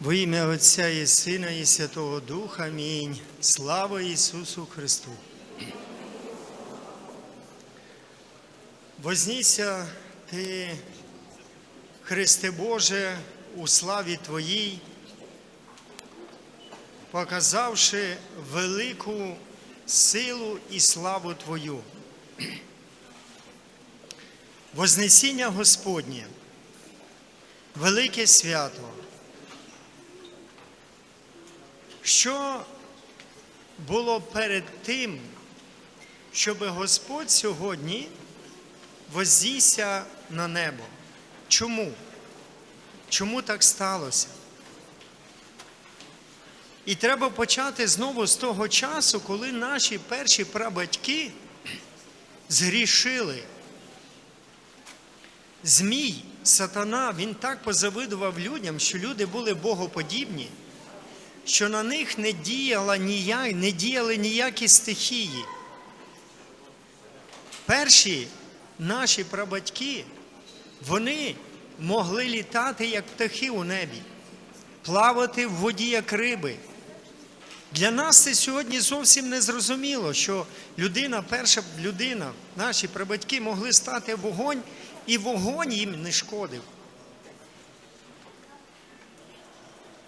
Во ім'я Отця і Сина, і Святого Духа. Амінь. Слава Ісусу Христу. Вознісся Ти, Христе Боже, у славі Твоїй, показавши велику силу і славу Твою. Вознесіння Господнє, велике свято. Що було перед тим, щоб Господь сьогодні вознісся на небо? Чому? Чому так сталося? І треба почати знову з того часу, коли наші перші прабатьки згрішили. Змій, сатана, він так позавидував людям, що люди були богоподібні що на них не діяла ніяк, не діяли ніякі стихії. Перші наші прабатьки, вони могли літати як птахи у небі, плавати в воді, як риби. Для нас це сьогодні зовсім не зрозуміло, що людина, перша людина, наші прабатьки могли стати вогонь, і вогонь їм не шкодив.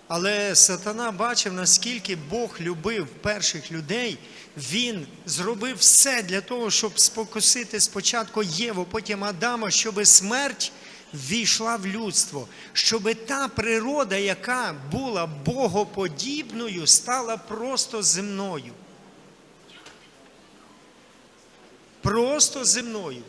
Але сатана бачив, наскільки Бог любив перших людей, він зробив все для того, щоб спокусити спочатку Єву, потім Адама, щоб смерть ввійшла в людство, щоб та природа, яка була богоподібною, стала просто земною. Просто земною.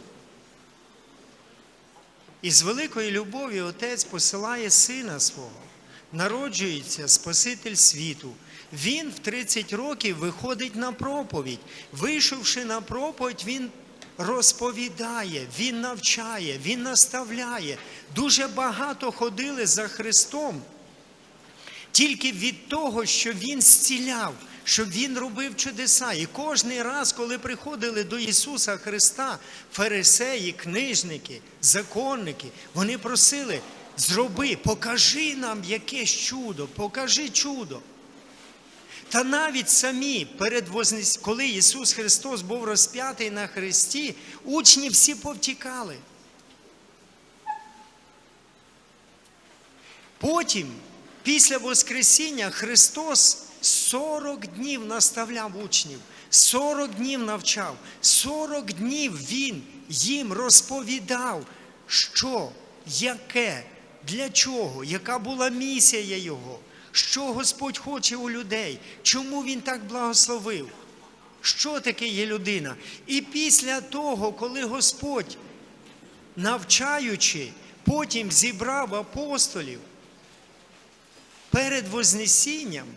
І з великої любові Отець посилає сина свого народжується Спаситель світу. Він в 30 років виходить на проповідь. Вийшовши на проповідь, він розповідає, він навчає, він наставляє. Дуже багато ходили за Христом. Тільки від того, що Він зціляв, що Він робив чудеса. І кожний раз, коли приходили до Ісуса Христа, фарисеї, книжники, законники, вони просили, зроби, покажи нам якесь чудо, покажи чудо. Та навіть самі, перед вознес... коли Ісус Христос був розп'ятий на Христі, учні всі повтікали. Потім, після Воскресіння, Христос 40 днів наставляв учнів, 40 днів навчав, 40 днів Він їм розповідав, що, яке, для чого, яка була місія Його, що Господь хоче у людей, чому Він так благословив, що таке є людина. І після того, коли Господь, навчаючи, потім зібрав апостолів перед Вознесінням,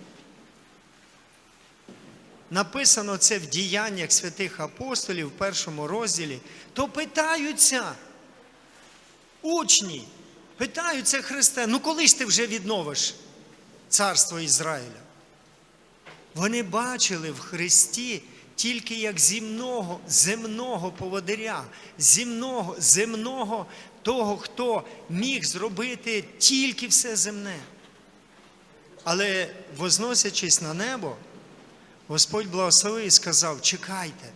написано це в діяннях святих апостолів в першому розділі, то питаються учні. Питаються Христа, ну коли ж ти вже відновиш царство Ізраїля? Вони бачили в Христі тільки як земного, земного поводиря, земного, земного того, хто міг зробити тільки все земне. Але, возносячись на небо, Господь благословив і сказав: чекайте,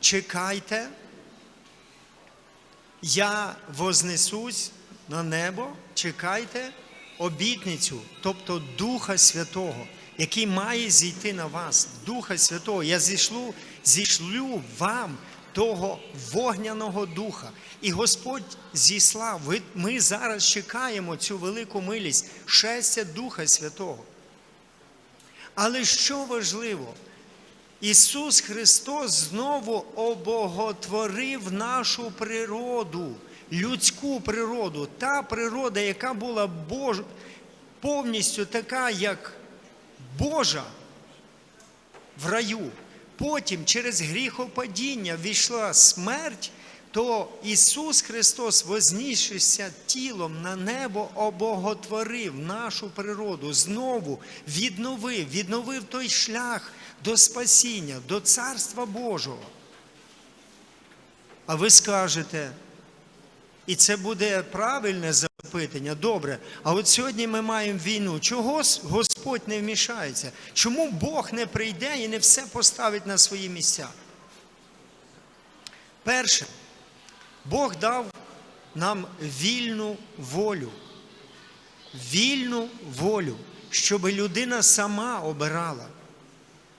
чекайте, я вознесусь на небо, чекайте обітницю, тобто Духа Святого, який має зійти на вас, Духа Святого. Я зійшлю, зійшлю вам того вогняного духа. І Господь зіслав. Ми зараз чекаємо цю велику милість, шестя Духа Святого. Але що важливо? Ісус Христос знову обоготворив нашу природу людську природу, та природа, яка була Бож... повністю така, як Божа в раю. Потім через гріхопадіння війшла смерть, то Ісус Христос, вознісшися тілом на небо, обоготворив нашу природу, знову відновив, відновив той шлях до спасіння, до Царства Божого. А ви скажете, і це буде правильне запитання. Добре, а от сьогодні ми маємо війну. Чого Господь не вмішається? Чому Бог не прийде і не все поставить на свої місця? Перше, Бог дав нам вільну волю. Вільну волю, щоб людина сама обирала.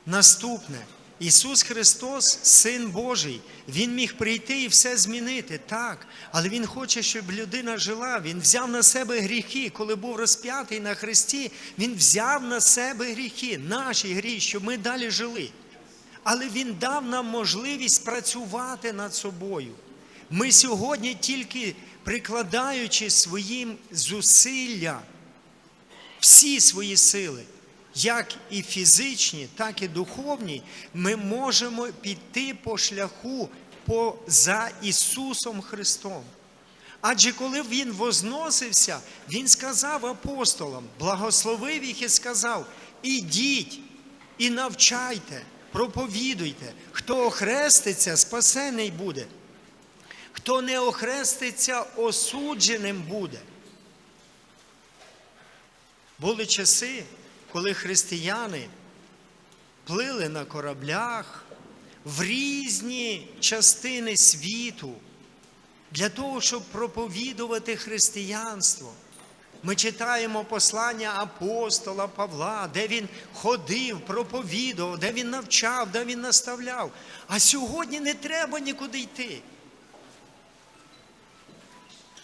Наступне, Ісус Христос, Син Божий, Він міг прийти і все змінити, так. Але Він хоче, щоб людина жила. Він взяв на себе гріхи. Коли був розп'ятий на Христі, Він взяв на себе гріхи, наші гріхи, щоб ми далі жили. Але Він дав нам можливість працювати над собою. Ми сьогодні тільки прикладаючи своїм зусилля, всі свої сили, як і фізичні, так і духовні, ми можемо піти по шляху за Ісусом Христом. Адже коли Він возносився, Він сказав апостолам, благословив їх і сказав: ідіть і навчайте, проповідуйте, хто охреститься, спасений буде. Хто не охреститься, осудженим буде. Були часи, коли християни плили на кораблях в різні частини світу для того, щоб проповідувати християнство. Ми читаємо послання апостола Павла, де він ходив, проповідував, де він навчав, де він наставляв. А сьогодні не треба нікуди йти.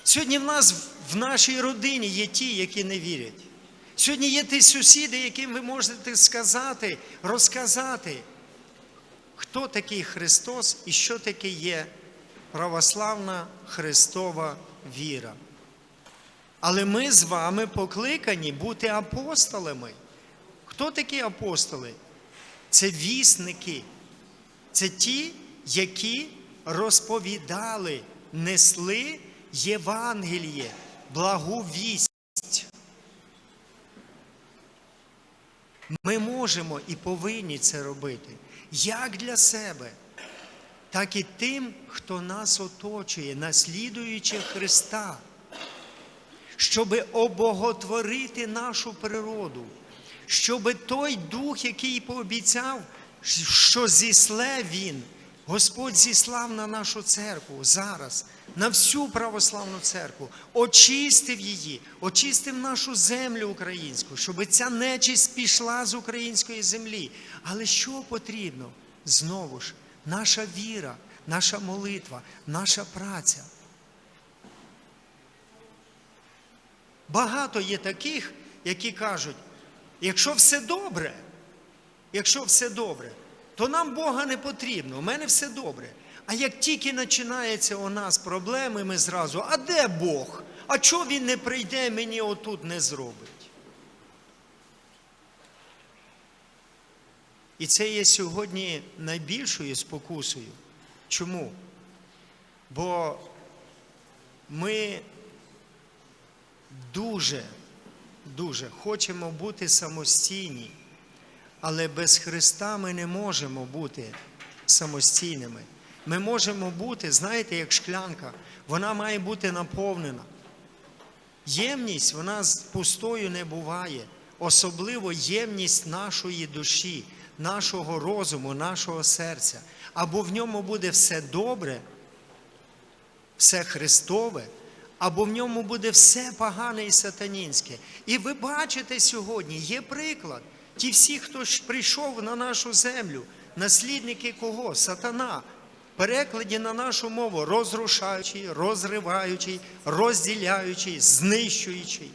Сьогодні в нас в нашій родині є ті, які не вірять. Сьогодні є ті сусіди, яким ви можете сказати, розказати, хто такий Христос і що таке є православна Христова віра. Але ми з вами покликані бути апостолами. Хто такі апостоли? Це вісники. Це ті, які розповідали, несли Євангеліє, благу вість. Ми можемо і повинні це робити. Як для себе, так і тим, хто нас оточує, наслідуючи Христа, щоб обоготворити нашу природу, щоб той дух, який пообіцяв, що зісле Він, Господь зіслав на нашу церкву зараз, на всю православну церкву, очистив її, очистив нашу землю українську, щоб ця нечисть пішла з української землі. Але що потрібно? Знову ж, наша віра, наша молитва, наша праця. Багато є таких, які кажуть, якщо все добре, якщо все добре, то нам Бога не потрібно, у мене все добре. А як тільки починаються у нас проблеми, ми зразу, а де Бог? А чого він не прийде, мені отут не зробить? І це є сьогодні найбільшою спокусою. Чому? Бо ми дуже, дуже хочемо бути самостійні, але без Христа ми не можемо бути самостійними. Ми можемо бути, знаєте, як шклянка, вона має бути наповнена. Ємність, вона пустою не буває, особливо ємність нашої душі, нашого розуму, нашого серця. Або в ньому буде все добре, все Христове, або в ньому буде все погане і сатанінське. І ви бачите сьогодні, є приклад. Ті всі, хто прийшов на нашу землю, наслідники кого? Сатана. Перекладі на нашу мову розрушаючий, розриваючий, розділяючий, знищуючий.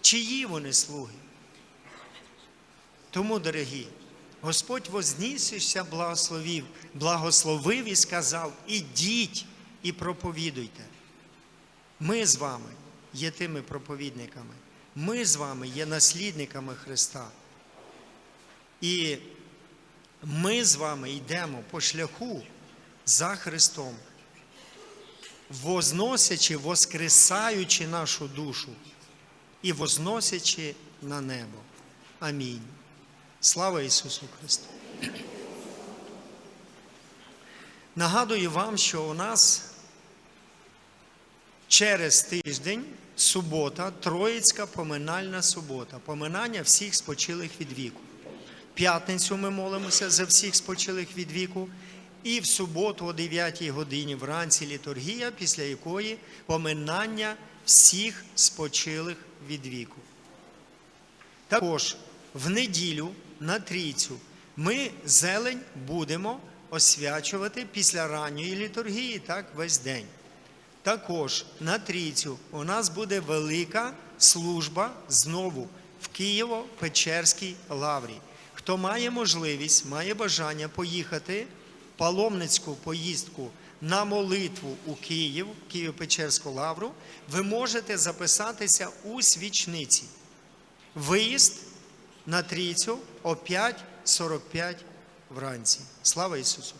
Чиї вони слуги? Тому, дорогі, Господь вознісся, благословив, благословив і сказав: ідіть і проповідуйте. Ми з вами є тими проповідниками. Ми з вами є наслідниками Христа. І ми з вами йдемо по шляху за Христом, возносячи, воскресаючи нашу душу і возносячи на небо. Амінь. Слава Ісусу Христу! Нагадую вам, що у нас Через тиждень, субота, Троїцька поминальна субота, поминання всіх спочилих від віку. П'ятницю ми молимося за всіх спочилих від віку. І в суботу о 9 годині вранці літургія, після якої поминання всіх спочилих від віку. Також в неділю на трійцю ми зелень будемо освячувати після ранньої літургії, так, весь день. Також на трійцю у нас буде велика служба знову в Києво-Печерській лаврі. Хто має можливість, має бажання поїхати паломницьку поїздку на молитву у Київ, Києво-Печерську лавру, ви можете записатися у свічниці. Виїзд на трійцю о 5.45 вранці. Слава Ісусу!